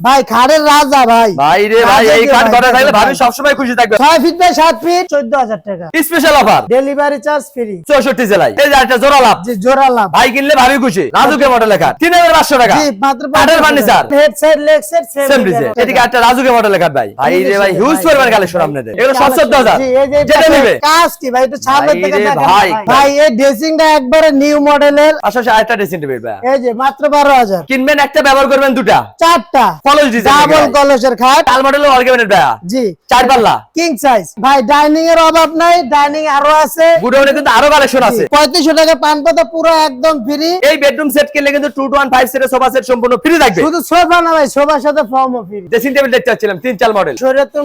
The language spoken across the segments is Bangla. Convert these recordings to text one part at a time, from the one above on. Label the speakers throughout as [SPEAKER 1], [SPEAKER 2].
[SPEAKER 1] ভাই খাড়ের রাজা ভাই।
[SPEAKER 2] ভাই রে ভাই এই
[SPEAKER 1] রাজা
[SPEAKER 2] কাঠ
[SPEAKER 1] কে
[SPEAKER 2] ঘরে
[SPEAKER 1] ভাই,
[SPEAKER 2] থাকলে ভাবি সবসময় খুশি থাকবে।
[SPEAKER 1] ছয় ফিট বাই সাত ফিট চোদ্দ হাজার টাকা।
[SPEAKER 2] Special offer
[SPEAKER 1] delivery charge free
[SPEAKER 2] চৌষট্টি জেলায়। এই যে একটা জোড়া লাভ।
[SPEAKER 1] জি জোড়া লাভ।
[SPEAKER 2] ভাই কিনলে ভাবি খুশি। রাজুকে মডেল লেখা তিন হাজার পাঁচশো টাকা।
[SPEAKER 1] জি মাত্র
[SPEAKER 2] কাঠের furniture
[SPEAKER 1] head side leg side
[SPEAKER 2] same
[SPEAKER 1] same
[SPEAKER 2] design এদিকে একটা রাজুকে মডেল লেখা ভাই। ভাই রে ভাই হিউজ
[SPEAKER 1] ভাই,
[SPEAKER 2] পরিমাণ
[SPEAKER 1] ভাই,
[SPEAKER 2] কালেকশন
[SPEAKER 1] ভাই,
[SPEAKER 2] আপনাদের। এগুলো সব চোদ্দ হাজার।
[SPEAKER 1] জি, এই যে
[SPEAKER 2] যেটা নেবে।
[SPEAKER 1] কাজ কি ভাই? সামনের
[SPEAKER 2] ভাই
[SPEAKER 1] থেকে
[SPEAKER 2] ভাই,
[SPEAKER 1] ভাই। এই ড্রেসিংটা একবারে নিউ মডেলের
[SPEAKER 2] পাশাপাশি আরেকটা ড্রেসিং ভাই।
[SPEAKER 1] এই যে মাত্র বারো হাজার।
[SPEAKER 2] কিনবেন একটা ব্যবহার করবেন দুটা।
[SPEAKER 1] চারটা।
[SPEAKER 2] কলেজ ডিজাইন
[SPEAKER 1] ডাবল কলসের খাট।
[SPEAKER 2] মডেলের ভাই
[SPEAKER 1] জি।
[SPEAKER 2] চার পাল্লা।
[SPEAKER 1] কিং সাইজ ভাই ডাইনিং এর অভাব নাই ডাইনিং আরও আছে।
[SPEAKER 2] গুডাউনে কিন্তু আরও কালেকশন আছে।
[SPEAKER 1] পঁয়ত্রিশশো টাকা পান পাতা পুরো একদম ফ্রি
[SPEAKER 2] এই বেডরুম সেট কিনলে কিন্তু টু সেটের সোফা সেট সম্পূর্ণ ফ্রি থাকবে।
[SPEAKER 1] শুধু সোফা না ভাই সোফার সাথে ফর্মও ফ্রি
[SPEAKER 2] ড্রেসিং টেবিল দেখতে পাচ্ছিলাম তিন চার মডেল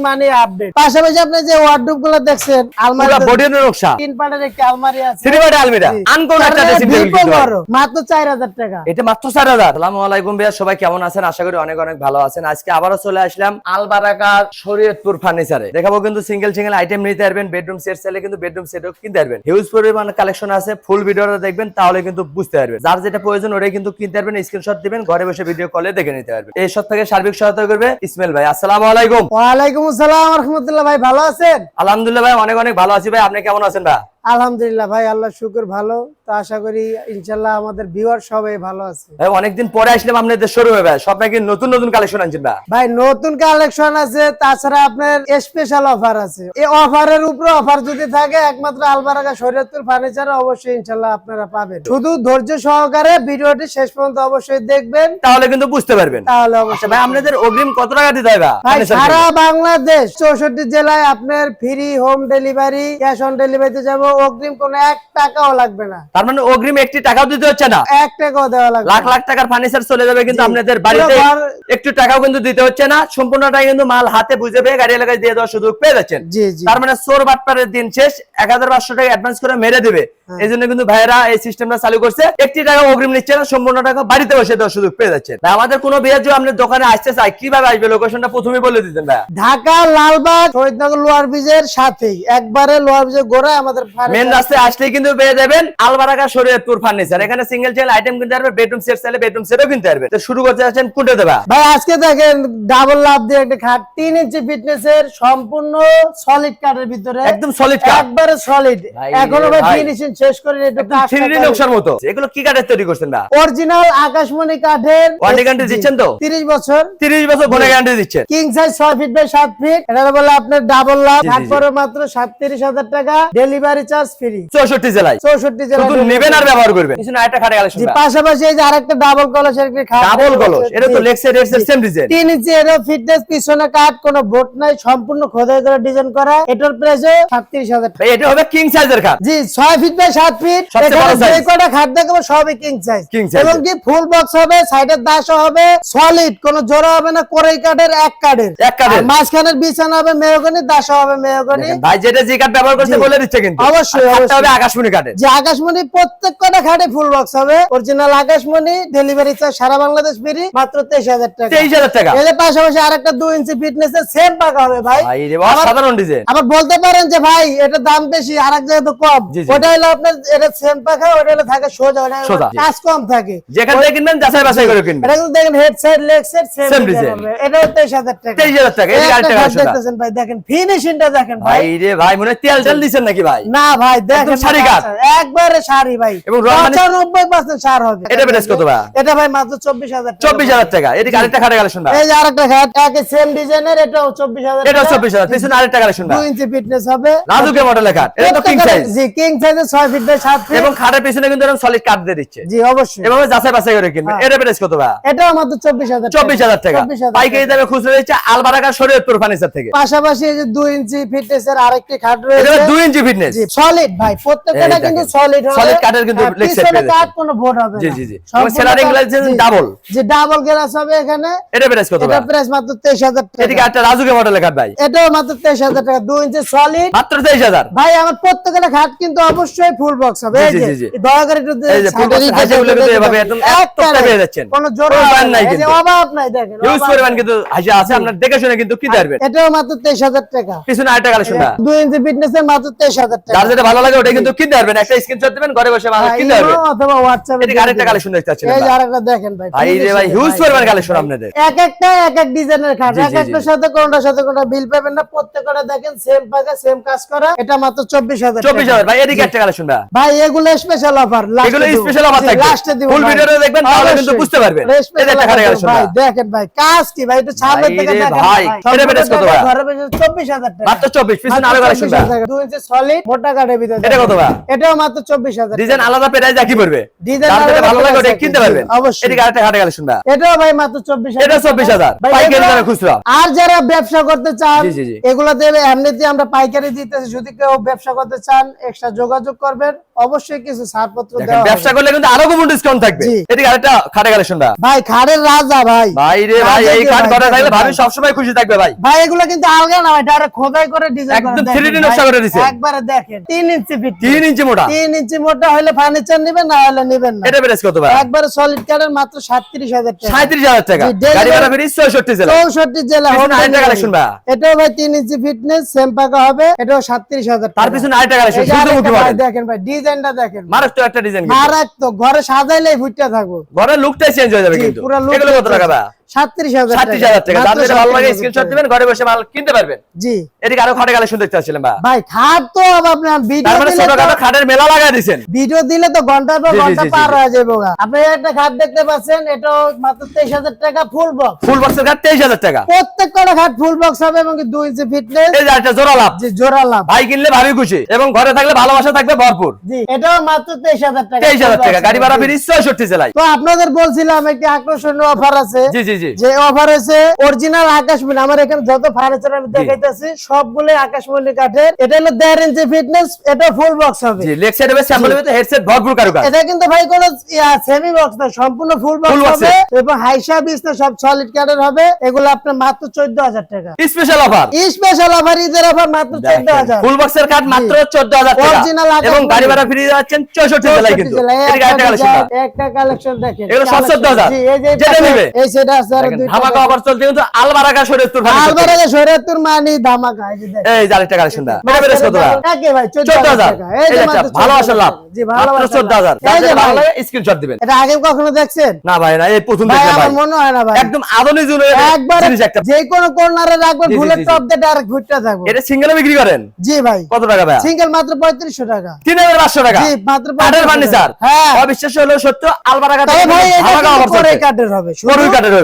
[SPEAKER 1] মানে আপডেট পাশাপাশি আপনি যে ওয়ার্ডরোবগুলো দেখছেন আলমারি
[SPEAKER 2] বডির নকশা।
[SPEAKER 1] তিন পাটের একটি আলমারি আছে।
[SPEAKER 2] থ্রি আলমিরা। আনকোন একটা ড্রেসিং টেবিল
[SPEAKER 1] মাত্র চার হাজার টাকা।
[SPEAKER 2] এটা মাত্র চার হাজার। সালাম আলাইকুম ভাইয়া সবাই কেমন আছেন? আশা করি অনেক অনেক ভালো আছেন। আজকে আবারও চলে আসলাম আলবারাকার শরীয়তপুর ফার্নিচারে দেখাবো কিন্তু সিঙ্গেল সিঙ্গেল আইটেম নিতে পারবেন বেডরুম সেট চাইলে কিন্তু বেডরুম সেটও কিনতে পারবেন। হিউজ পরিমাণ কালেকশন আছে ফুল ভিডিওটা দেখবেন তাহলে কিন্তু বুঝতে পারবেন। যার যেটা প্রয়োজন ওটাই কিন্তু কিনতে পারবেন স্ক্রিনশট দিবেন ঘরে বসে ভিডিও কলে দেখে নিতে পারবেন। এই সব থেকে সার্বিক সহায়তা করবে ইসমাইল ভাই। আসসালামু আলাইকুম।
[SPEAKER 1] ওয়ালাইকুম আসসালাম রহমতুল্লাহ ভাই ভালো আছেন?
[SPEAKER 2] আলহামদুলিল্লাহ ভাই অনেক অনেক ভালো আছি ভাই। আপনি কেমন আছেন ভাই?
[SPEAKER 1] আলহামদুলিল্লাহ ভাই আল্লাহ শুকুর ভালো। তো আশা করি ইনশাল্লাহ আমাদের ভিউয়ার সবাই ভালো আছে।
[SPEAKER 2] ভাই অনেকদিন পরে আসলাম আপনাদের শোরুমে ভাই। সব নাকি নতুন নতুন কালেকশন আনছেন ভাই।
[SPEAKER 1] ভাই নতুন কালেকশন আছে তাছাড়া আপনার স্পেশাল অফার আছে। এই অফারের উপরে অফার যদি থাকে একমাত্র আলবারাগা শরীয়তুর ফার্নিচার অবশ্যই ইনশাল্লাহ আপনারা পাবেন। শুধু ধৈর্য সহকারে ভিডিওটি শেষ পর্যন্ত অবশ্যই দেখবেন।
[SPEAKER 2] তাহলে কিন্তু বুঝতে পারবেন।
[SPEAKER 1] তাহলে
[SPEAKER 2] আচ্ছা
[SPEAKER 1] অবশ্যই
[SPEAKER 2] ভাই আপনাদের অগ্রিম কত টাকা দিতে হবে? ভাই?
[SPEAKER 1] সারা বাংলাদেশ চৌষট্টি জেলায় আপনার free home delivery cash on ডেলিভারিতে যাব। অগ্রিম কোনো এক টাকাও লাগবে না।
[SPEAKER 2] তার মানে অগ্রিম একটি টাকাও দিতে হচ্ছে না?
[SPEAKER 1] এক টাকাও দেওয়া লাগবে
[SPEAKER 2] লাখ লাখ টাকার ফার্নিচার চলে যাবে কিন্তু আপনাদের বাড়িতে একটু টাকাও কিন্তু দিতে হচ্ছে না। সম্পূর্ণটা কিন্তু মাল হাতে বুঝে পেয়ে গাড়ি এলাকায় দিয়ে দেওয়ার সুযোগ পেয়ে যাচ্ছেন। তার মানে সোর বাটপারের দিন শেষ। এক হাজার পাঁচশো টাকা অ্যাডভান্স করে মেরে দেবে।
[SPEAKER 1] হ্যাঁ।
[SPEAKER 2] এই জন্য কিন্তু ভাইয়েরা এই সিস্টেমটা চালু করছে। একটি টাকা অগ্রিম নিচ্ছে না সম্পূর্ণ টাকা বাড়িতে বসে দেওয়ার সুযোগ পেয়ে যাচ্ছেন। আমাদের কোনো বিয়ের জন্য আপনার দোকানে আসতে চাই কীভাবে আসবে? লোকেশনটা প্রথমে বলে দিতেন ভাই
[SPEAKER 1] ঢাকা লালবাগ শহীদনগর লোয়ার ব্রিজের সাথেই। একবারে লোয়ার ব্রিজের গোড়ায় আমাদের
[SPEAKER 2] মেন রাস্তায় আসলেই কিন্তু পেয়ে যাবেন আলবারাকা শরীয়তপুর ফার্নিচার এখানে সিঙ্গেল চেল আইটেম কিনতে পারবে বেডরুম সেট চাইলে বেডরুম সেটও কিনতে পারবে। তো শুরু করতে যাচ্ছেন কোনটা দেবা।
[SPEAKER 1] ভাই আজকে দেখেন ডাবল লাভ দিয়ে একটা খাট তিন ইঞ্চি ফিটনেস এর সম্পূর্ণ সলিড কাঠের ভিতরে।
[SPEAKER 2] একদম সলিড কাঠ
[SPEAKER 1] একবারে সলিড
[SPEAKER 2] এখনও
[SPEAKER 1] ভাই। ফিনিশিং শেষ করে একটু
[SPEAKER 2] থ্রি নকশার মতো। এগুলো কি কাঠের তৈরি করছেন না
[SPEAKER 1] অরিজিনাল আকাশমণি কাঠের
[SPEAKER 2] Warranty guarantee দিচ্ছেন তো?
[SPEAKER 1] 30 বছর।
[SPEAKER 2] তিরিশ বছর ঘনে গ্যারান্টি দিচ্ছেন।
[SPEAKER 1] কিং সাইজ ছয় ফিট বাই সাত ফিট এটা বলে আপনার ডাবল লাভ। করে মাত্র সাতত্রিশ হাজার টাকা। Delivery charge free.
[SPEAKER 2] চৌষট্টি জেলায়।
[SPEAKER 1] চৌষট্টি জেলা
[SPEAKER 2] শুধু নেবেন আর ব্যবহার করবেন। কিছু না একটা খাটে কালেকশন
[SPEAKER 1] জি পাশাপাশি এই যে আরেকটা ডাবল কলসের একটি খাট।
[SPEAKER 2] ডাবল কলস এটা তো
[SPEAKER 1] জি।
[SPEAKER 2] লেক্সের রেটসের সেম ডিজাইন
[SPEAKER 1] তিন ইঞ্চি এর ফিটনেস পিছনে কাঠ কোনো বোট নাই সম্পূর্ণ খোদাই করে ডিজাইন করা। এটার প্রাইস সাতত্রিশ হাজার টাকা।
[SPEAKER 2] এটা হবে কিং সাইজের খাট।
[SPEAKER 1] জি ছয় ফিট বাই সাত ফিট এখানে যে। কটা খাট দেখাবো সবই কিং সাইজ এবং কি ফুল বক্স হবে সাইডের দাস হবে সলিড কোনো জোড়া হবে না কোরাই কাঠের এক কাঠের।
[SPEAKER 2] এক কাঠের।
[SPEAKER 1] মাঝখানের বিছানা হবে মেহগনি দাস হবে মেহগনি।
[SPEAKER 2] ভাই যেটা যে কাঠ ব্যবহার করতে বলে দিচ্ছে কিন্তু।
[SPEAKER 1] অবশ্যই,
[SPEAKER 2] আর খাটটা
[SPEAKER 1] অবশ্যই।
[SPEAKER 2] হবে আকাশমণি কাঠের
[SPEAKER 1] যে আকাশমণি প্রত্যেক কটা খাটে ফুল বক্স হবে। অরিজিনাল আকাশমণি ডেলিভারি চার্জ সারা বাংলাদেশ ফ্রি মাত্র তেইশ হাজার টাকা।
[SPEAKER 2] তেইশ হাজার টাকা।
[SPEAKER 1] এদের পাশাপাশি আরেকটা দুই ইঞ্চি ফিটনেস এর সেম পাকা হবে ভাই।
[SPEAKER 2] ভাই রে বাবা,
[SPEAKER 1] আবার-
[SPEAKER 2] সাধারণ ডিজাইন
[SPEAKER 1] আবার বলতে পারেন যে ভাই এটা দাম বেশি আর এক জায়গায় তো কম। ওটা হলো আপনার এটা সেম পাখা ওটা হলো থাকে সোজা ওটা কাজ কম থাকে।
[SPEAKER 2] যেখান থেকে কিনবেন যাচাই বাছাই করে কিনবেন।
[SPEAKER 1] এটা কিন্তু দেখেন head side leg side same design এটা তেইশ হাজার টাকা।
[SPEAKER 2] তেইশ হাজার টাকা এই আরেকটা
[SPEAKER 1] দেখতেছেন ভাই দেখেন ফিনিশিংটা দেখেন ভাই।
[SPEAKER 2] রে ভাই মনে তেল তেল দিচ্ছেন নাকি ভাই?
[SPEAKER 1] না ভাই দেখেন
[SPEAKER 2] একদম শাড়ি কাট।
[SPEAKER 1] একবারে শাড়ি ভাই।
[SPEAKER 2] এবং রং মানে-
[SPEAKER 1] পঁচানব্বই পার্সেন্ট সার হবে।
[SPEAKER 2] এটা কত ভাই?
[SPEAKER 1] এটা ভাই মাত্র চব্বিশ হাজার
[SPEAKER 2] চব্বিশ হাজার টাকা। এদিকে আরেকটা খাটে কালেকশন ভাই
[SPEAKER 1] এই যে আরেকটা খাট একই সেম ডিজাইনের এটাও চব্বিশ হাজার
[SPEAKER 2] এটা চব্বিশ হাজার। পিছনে আরেকটা কালেকশন ভাই
[SPEAKER 1] দুই ইঞ্চি ফিটনেস হবে।
[SPEAKER 2] রাজুকে মডেলের খাট। এটা তো কিং সাইজ
[SPEAKER 1] জি কিং সাইজের ছয় ফিট বাই সাত ফিট
[SPEAKER 2] এবং খাটের পিছনে কিন্তু এরকম সলিড কাট দিয়ে দিচ্ছে।
[SPEAKER 1] জি অবশ্যই।
[SPEAKER 2] এভাবে যাচাই বাছাই করে কিনবেন
[SPEAKER 1] হ্যাঁ।
[SPEAKER 2] এটা কত ভাই?
[SPEAKER 1] এটাও মাত্র চব্বিশ হাজার
[SPEAKER 2] চব্বিশ হাজার টাকা।
[SPEAKER 1] চব্বিশ হাজার
[SPEAKER 2] পাইকারি দামে খুচরো দিচ্ছে আলবারাকা শরীয়তপুর ফার্নিচার থেকে।
[SPEAKER 1] পাশাপাশি এই যে দুই ইঞ্চি ফিটনেস এর আরেকটি খাট রয়েছে।
[SPEAKER 2] হলো দুই ইঞ্চি ফিটনেস
[SPEAKER 1] সলিড ভাই। প্রত্যেকটা কিন্তু সলিড হবে।
[SPEAKER 2] Solid কাঠের কিন্তু
[SPEAKER 1] হ্যাঁ,
[SPEAKER 2] পেয়ে
[SPEAKER 1] কাঠ কোনো বোর্ড হবে
[SPEAKER 2] জি, জি, জি। সেলারিং গ্লাস
[SPEAKER 1] যে ডাবল গ্লাস হবে এখানে।
[SPEAKER 2] এটা প্রাইস কত
[SPEAKER 1] এটা প্রাইস মাত্র তেইশ হাজার
[SPEAKER 2] এদিকে একটা রাজুকে মডেলের খাট ভাই।
[SPEAKER 1] এটাও মাত্র তেইশ হাজার টাকা। দুই ইঞ্চি সলিড
[SPEAKER 2] মাত্র তেইশ হাজার।
[SPEAKER 1] ভাই আমার প্রত্যেকটা খাট কিন্তু অবশ্যই ফুল বক্স হবে। এই যে। দয়া করে একটু
[SPEAKER 2] এই যে কিন্তু এভাবে একদম এক টুকরা পেয়ে যাচ্ছেন।
[SPEAKER 1] কোনো না,
[SPEAKER 2] নাই কিন্তু।
[SPEAKER 1] অভাব নাই দেখেন
[SPEAKER 2] ইউজ
[SPEAKER 1] নাই।
[SPEAKER 2] কিন্তু হাসি আছে। আপনার দেখে শুনে কিন্তু কিনতে পারবেন
[SPEAKER 1] এটাও মাত্র তেইশ হাজার টাকা।
[SPEAKER 2] পিছনে আরেকটা কালেকশন ভাই।
[SPEAKER 1] দুই ইঞ্চি ফিটনেস এর মাত্র তেইশ হাজার টাকা।
[SPEAKER 2] যার যেটা ভালো লাগে ওটা কিন্তু কিনতে পারবেন। একটা স্ক্রিনশট দিবেন ঘরে বসে
[SPEAKER 1] হ্যাঁ,
[SPEAKER 2] কিনতে
[SPEAKER 1] ইমো
[SPEAKER 2] পারবেন
[SPEAKER 1] অথবা হোয়াটসঅ্যাপে
[SPEAKER 2] এদিকে আরেকটা কালেকশন দেখতে পাচ্ছেন
[SPEAKER 1] এই যে আরেকটা দেখেন ভাই
[SPEAKER 2] ভাই রে ভাই হিউজ পরিমাণ কালেকশন আপনাদের।
[SPEAKER 1] এক একটা এক এক ডিজাইনের খাট এক একটার সাথে কোনটার সাথে কোনটা বিল পাবেন না। প্রত্যেকটা দেখেন সেম পাকা সেম কাজ করা। এটা মাত্র চব্বিশ হাজার
[SPEAKER 2] চব্বিশ হাজার। ভাই এদিকে একটা কালেকশন ভাই।
[SPEAKER 1] ভাই এগুলো স্পেশাল অফার
[SPEAKER 2] এগুলো স্পেশাল অফার থাকবে।
[SPEAKER 1] লাস্টে দিব
[SPEAKER 2] ফুল
[SPEAKER 1] ভাই।
[SPEAKER 2] ভিডিওটা দেখবেন তাহলে কিন্তু বুঝতে পারবেন। এই যে একটা কালেকশন
[SPEAKER 1] ভাই দেখেন ভাই কাজ কি ভাই? একটু সামনে থেকে দেখেন
[SPEAKER 2] ভাই, এটা বেশ কত ভাই?
[SPEAKER 1] ঘরে বসে চব্বিশ হাজার টাকা।
[SPEAKER 2] মাত্র চব্বিশ পিছনে আরও কালেকশন ভাই।
[SPEAKER 1] দুই ইঞ্চি সলিড মোটা ভিতরে
[SPEAKER 2] এটা কত ভাই?
[SPEAKER 1] এটাও মাত্র চব্বিশ হাজার
[SPEAKER 2] ডিজাইন আলাদা প্রাইস একই পড়বে?
[SPEAKER 1] ডিজাইন আলাদা
[SPEAKER 2] ভালো লাগে ওটা কিনতে পারবেন।
[SPEAKER 1] অবশ্যই।
[SPEAKER 2] এটা কালেকশন ভাই
[SPEAKER 1] এটাও ভাই মাত্র 24000
[SPEAKER 2] এটা 24,000 পাইকারি খুচরা।
[SPEAKER 1] আর যারা ব্যবসা করতে চান এগুলাতে এমনিতে আমরা পাইকারি দিতেছি। যদি কেউ ব্যবসা করতে চান এক্সট্রা যোগাযোগ করবেন। অবশ্যই কিছু ছাড়পত্র দেওয়া
[SPEAKER 2] ব্যবসা করলে কিন্তু আরও কম ডিসকাউন্ট থাকবে। এদিকে আরেকটা খাটে কালেকশন ভাই
[SPEAKER 1] ভাই খাড়ের রাজা ভাই।
[SPEAKER 2] ভাই রে ভাই এই খাট
[SPEAKER 1] ভাই,
[SPEAKER 2] থাকলে ভাবি
[SPEAKER 1] ভাই।
[SPEAKER 2] সবসময় খুশি থাকবে ভাই।
[SPEAKER 1] ভাই এগুলো কিন্তু আলগা না ভাই ডাইরেক্ট খোদাই করে ডিজাইন
[SPEAKER 2] একদম 3D নকশা করে দিছে।
[SPEAKER 1] একবারে দেখেন তিন ইঞ্চি ফিট
[SPEAKER 2] তিন ইঞ্চি মোটা।
[SPEAKER 1] তিন ইঞ্চি মোটা হলে ফার্নিচার নেবেন না হলে নেবেন না।
[SPEAKER 2] এটা প্রাইস কত ভাই?
[SPEAKER 1] একবারে সলিড কাঠের মাত্র সাতত্রিশ হাজার টাকা।
[SPEAKER 2] সাঁত্রিশ হাজার টাকা। গাড়ি ভাড়া ফিরিস চৌষট্টি জেলা।
[SPEAKER 1] চৌষট্টি জেলা
[SPEAKER 2] পিছনে
[SPEAKER 1] home
[SPEAKER 2] আরেকটা collection ভাই।
[SPEAKER 1] এটাও ভাই তিন ইঞ্চি ফিটনেস সেম পাকা হবে এটাও সাতত্রিশ হাজার
[SPEAKER 2] তার পিছনে আরেকটা কালেকশন
[SPEAKER 1] ভাই
[SPEAKER 2] মডেল
[SPEAKER 1] দেখেন ভাই ডিজাইনটা দেখেন।
[SPEAKER 2] মারাত্মক একটা ডিজাইন
[SPEAKER 1] মারাত্মক। ঘরে সাজাইলেই ভুট্টা থাকব।
[SPEAKER 2] ঘরে লুকটাই চেঞ্জ হয়ে যাবে কিন্তু।
[SPEAKER 1] পুরা
[SPEAKER 2] কত টাকা
[SPEAKER 1] সাতত্রিশ হাজার
[SPEAKER 2] সাতত্রিশ হাজার টাকা। দাম ভালো লাগে স্ক্রিনশট দিবেন ঘরে বসে মাল কিনতে পারবেন।
[SPEAKER 1] জি।
[SPEAKER 2] এদিকে আরও খাটে কালেকশন দেখতে পাচ্ছিলাম ভাই
[SPEAKER 1] ভাই খাট তো আপনার ভিডিও দিলে তো-
[SPEAKER 2] খাটের মেলা লাগাই দিছেন
[SPEAKER 1] ভিডিও দিলে তো ঘণ্টার পর
[SPEAKER 2] জি, জি,
[SPEAKER 1] ঘণ্টা
[SPEAKER 2] জি, জি,
[SPEAKER 1] পার হয়ে যাব আপনি একটা খাট দেখতে পাচ্ছেন এটাও মাত্র তেইশ হাজার টাকা ফুল বক্স
[SPEAKER 2] ফুল বক্সের খাট তেইশ হাজার টাকা।
[SPEAKER 1] প্রত্যেক কটা খাট ফুল বক্স হবে এবং দুই ইঞ্চি ফিটনেস
[SPEAKER 2] এই একটা জোড়া লাভ।
[SPEAKER 1] জি জোড়া লাভ।
[SPEAKER 2] ভাই কিনলে ভাবি খুশি। এবং ঘরে থাকলে ভালোবাসা থাকবে ভরপুর।
[SPEAKER 1] জি এটাও মাত্র তেইশ হাজার টাকা।
[SPEAKER 2] তেইশ হাজার টাকা। গাড়ি ভাড়া। ফিরিস জেলায়।
[SPEAKER 1] তো আপনাদের বলছিলাম একটি আকর্ষণীয় অফার আছে।
[SPEAKER 2] জি জি।
[SPEAKER 1] যে অফার আছে অরিজিনাল আকাশমণি আমার এখানে যত ফার্নিচার আমি দেখাইতেছি সবগুলো আকাশমণি কাঠের। এটা হলো দেড় ইঞ্চি ফিটনেস এটা ফুল বক্স হবে।
[SPEAKER 2] জি লেগ সাইড হবে স্যাম্পল হবে হেডসেট ভরপুর কারুকাজ।
[SPEAKER 1] এটা কিন্তু ভাই কোনো সেমি বক্স না সম্পূর্ণ ফুল বক্স হবে এবং হাইসা বিস না সব সলিড কাঠের হবে। এগুলো আপনার মাত্র চোদ্দ হাজার টাকা।
[SPEAKER 2] স্পেশাল অফার
[SPEAKER 1] স্পেশাল অফার ঈদের অফার মাত্র চোদ্দ হাজার।
[SPEAKER 2] ফুল বক্সের কাঠ মাত্র চোদ্দ হাজার টাকা।
[SPEAKER 1] Original আকাশ
[SPEAKER 2] এবং গাড়ি ভাড়া ফিরিয়ে যাচ্ছেন চৌষট্টি জেলায় কিন্তু। এদিকে আরেকটা কালেকশন
[SPEAKER 1] একটা কালেকশন দেখেন।
[SPEAKER 2] এগুলো সব 14,000
[SPEAKER 1] জি, এই যে
[SPEAKER 2] যেটা নিবে।
[SPEAKER 1] এই সেটা আছে।
[SPEAKER 2] ধামাকা অফার চলছে কিন্তু আলবারাকা শরীয়তপুর
[SPEAKER 1] আলবারাজা শরীয়তুর মানি ধামাকা এই যে দেখেন।
[SPEAKER 2] এই যে আরেকটা কালেকশন দা এটা বেরেস কত
[SPEAKER 1] ভাই চোদ্দ
[SPEAKER 2] চোদ্দ
[SPEAKER 1] হাজার।
[SPEAKER 2] হাজার
[SPEAKER 1] টাকা। এই যে মাত্র
[SPEAKER 2] ভালোবাসার লাভ।
[SPEAKER 1] জি
[SPEAKER 2] মাত্র
[SPEAKER 1] ভালোবাসার
[SPEAKER 2] চোদ্দ
[SPEAKER 1] লাভ।
[SPEAKER 2] হাজার।
[SPEAKER 1] এই যে
[SPEAKER 2] ভালো লাগে স্ক্রিনশট দিবেন।
[SPEAKER 1] এটা আগে কখনো দেখছেন?
[SPEAKER 2] না ভাই না এই প্রথম দেখলাম ভাই।
[SPEAKER 1] আমার মনে হয় না ভাই।
[SPEAKER 2] একদম আধুনিক যুগের
[SPEAKER 1] একবার যে কোনো কর্নারে রাখবেন
[SPEAKER 2] জি, জি,
[SPEAKER 1] বুলেট
[SPEAKER 2] জি, জি।
[SPEAKER 1] টপ দিয়ে ডাইরেক্ট ঘুরতে থাকব
[SPEAKER 2] এটা সিঙ্গেলে বিক্রি করেন?
[SPEAKER 1] জি ভাই।
[SPEAKER 2] কত টাকা ভাই
[SPEAKER 1] সিঙ্গেল মাত্র পঁয়ত্রিশশো টাকা।
[SPEAKER 2] তিন হাজার পাঁচশো টাকা?
[SPEAKER 1] জি মাত্র 3500
[SPEAKER 2] ফার্নিচার
[SPEAKER 1] হ্যাঁ।
[SPEAKER 2] অবিশ্বাস্য হলো সত্য আলবারাকা
[SPEAKER 1] ভাই
[SPEAKER 2] ধামাকা অফার চলছে।
[SPEAKER 1] কাঠের হবে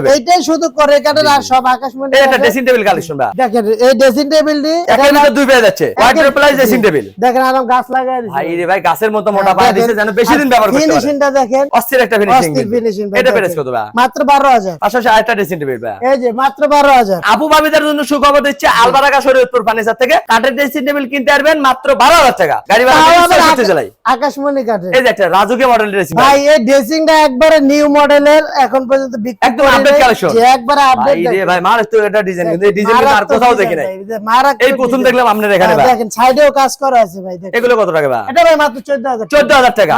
[SPEAKER 2] হবে।
[SPEAKER 1] এইটাই শুধু করে আর সব আকাশমণি কাঠের।
[SPEAKER 2] ড্রেসিং টেবিল কালেকশন ভাই।
[SPEAKER 1] দেখেন এই ড্রেসিং টেবিলটি
[SPEAKER 2] একের ভিতর দুই পেয়ে যাচ্ছে।
[SPEAKER 1] একের-
[SPEAKER 2] প্লাস ড্রেসিং টেবিল
[SPEAKER 1] দেখেন আরাম গাছ দিছে।
[SPEAKER 2] ভাই রে ভাই গাছের মতো মোটা পায়ে যেন বেশি দিন ব্যবহার করতে পারে।
[SPEAKER 1] ফিনিশিংটা দেখেন।
[SPEAKER 2] অস্থির একটা ফিনিশিং
[SPEAKER 1] অস্থির ফিনিশিং
[SPEAKER 2] এটা প্রেস কত ভাই?
[SPEAKER 1] মাত্র বারো হাজার।
[SPEAKER 2] পাশাপাশি আরেকটা ড্রেসিং টেবিল ভাই।
[SPEAKER 1] এই যে মাত্র বারো হাজার।
[SPEAKER 2] আপু ভাবিদের জন্য সুখবর দিচ্ছে আলবারাকা শরীয়তপুর ফার্নিচার থেকে। কাঠের ড্রেসিং টেবিল কিনতে পারবেন মাত্র বারো হাজার টাকা। গাড়ি ভাড়া
[SPEAKER 1] আকাশমণি কাঠের।
[SPEAKER 2] এই যে একটা রাজুকে মডেল ড্রেসিং
[SPEAKER 1] ভাই এই ড্রেসিংটা একবারে নিউ মডেলের এখন পর্যন্ত বিক্রি
[SPEAKER 2] একদম
[SPEAKER 1] করি
[SPEAKER 2] update
[SPEAKER 1] নাই,
[SPEAKER 2] collection।
[SPEAKER 1] যে একবারে আপডেট
[SPEAKER 2] ভাই ভাই মার তো এটা ডিজাইন কিন্তু এই ডিজাইন আর কোথাও দেখি নাই। এই প্রথম দেখলাম আপনার এখানে ভাই।
[SPEAKER 1] দেখেন সাইডেও কাজ করা আছে ভাই দেখেন।
[SPEAKER 2] এগুলো কত টাকা ভাই?
[SPEAKER 1] এটা ভাই মাত্র চোদ্দ হাজার
[SPEAKER 2] চোদ্দ হাজার টাকা।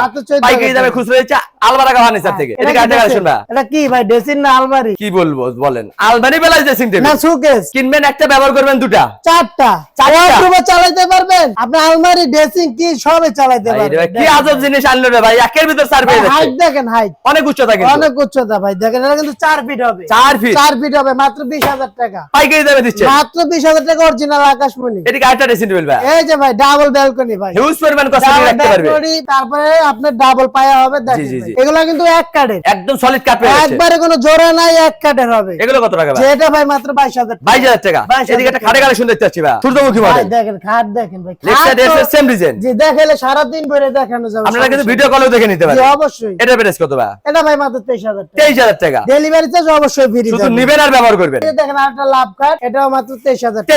[SPEAKER 2] পাইকারি দামে
[SPEAKER 1] টাকা।
[SPEAKER 2] খুচরো দিচ্ছে আলবারাকা ফার্নিচার থেকে।
[SPEAKER 1] এটা
[SPEAKER 2] এদিকে কালেকশন ভাই
[SPEAKER 1] এটা কি ভাই ড্রেসিং না আলমারি?
[SPEAKER 2] কি বলব বলেন। আলমারি বেলায় ড্রেসিং টেবিল
[SPEAKER 1] না সুকেস
[SPEAKER 2] কিনবেন একটা ব্যবহার করবেন দুটা।
[SPEAKER 1] চারটা।
[SPEAKER 2] চারটা?
[SPEAKER 1] ওয়ার্ডরোবে চালাইতে পারবেন। আপনি আলমারি ড্রেসিং কি সবে
[SPEAKER 2] ভাই,
[SPEAKER 1] পারবেন।
[SPEAKER 2] কি আজব জিনিস আনলো রে ভাই। একের ভিতর
[SPEAKER 1] হাইট দেখেন হাইট
[SPEAKER 2] অনেক উচ্চতা কিন্তু।
[SPEAKER 1] অনেক উচ্চতা ভাই দেখেন এটা কিন্তু চার ফিট হবে।
[SPEAKER 2] চার ফিট
[SPEAKER 1] চার ফিট হবে মাত্র বিশ হাজার টাকা।
[SPEAKER 2] পাইকারি দামে দিচ্ছে।
[SPEAKER 1] মাত্র বিশ হাজার টাকা অরিজিনাল আকাশমণি।
[SPEAKER 2] এদিকে আরেকটা ড্রেসিং টেবিল ভাই।
[SPEAKER 1] এই যে ভাই ডাবল ব্যালকনি ভাই।
[SPEAKER 2] হিউজ পরিমাণ কষ্ট রাখতে পারবে।
[SPEAKER 1] তারপরে আপনার ডাবল পায়া হবে দেখেন
[SPEAKER 2] জি,
[SPEAKER 1] ভাই।
[SPEAKER 2] জি।
[SPEAKER 1] এগুলা কিন্তু এক কাঠের।
[SPEAKER 2] একদম সলিড কাট
[SPEAKER 1] একবারে কোনো জোড়া নাই এক কাঠের হবে।
[SPEAKER 2] এগুলো কত টাকা ভাই?
[SPEAKER 1] যেটা ভাই মাত্র বাইশ হাজার টাকা।
[SPEAKER 2] এদিকে একটা খাটে দেখতে পাচ্ছি ভাই। সূর্যমুখী
[SPEAKER 1] ভাই দেখেন খাট দেখেন ভাই।
[SPEAKER 2] লেফট
[SPEAKER 1] খাট
[SPEAKER 2] সেম ডিজাইন
[SPEAKER 1] জি দেখাইলে সারাদিন ধরে দেখানো যাবে।
[SPEAKER 2] আপনারা কিন্তু ভিডিও কলেও দেখে নিতে।
[SPEAKER 1] জি,
[SPEAKER 2] পারেন
[SPEAKER 1] অবশ্যই।
[SPEAKER 2] এটা প্রাইস কত ভাই?
[SPEAKER 1] এটা ভাই মাত্র তেইশ হাজার টাকা।
[SPEAKER 2] তেইশ হাজার টাকা।
[SPEAKER 1] ডেলিভারি চার্জ অবশ্যই ফ্রি
[SPEAKER 2] শুধু নিবেন আর ব্যবহার করবেন।
[SPEAKER 1] দেখেন আরেকটা লাভ কার্ড এটাও মাত্র তেইশ হাজার
[SPEAKER 2] টাকা।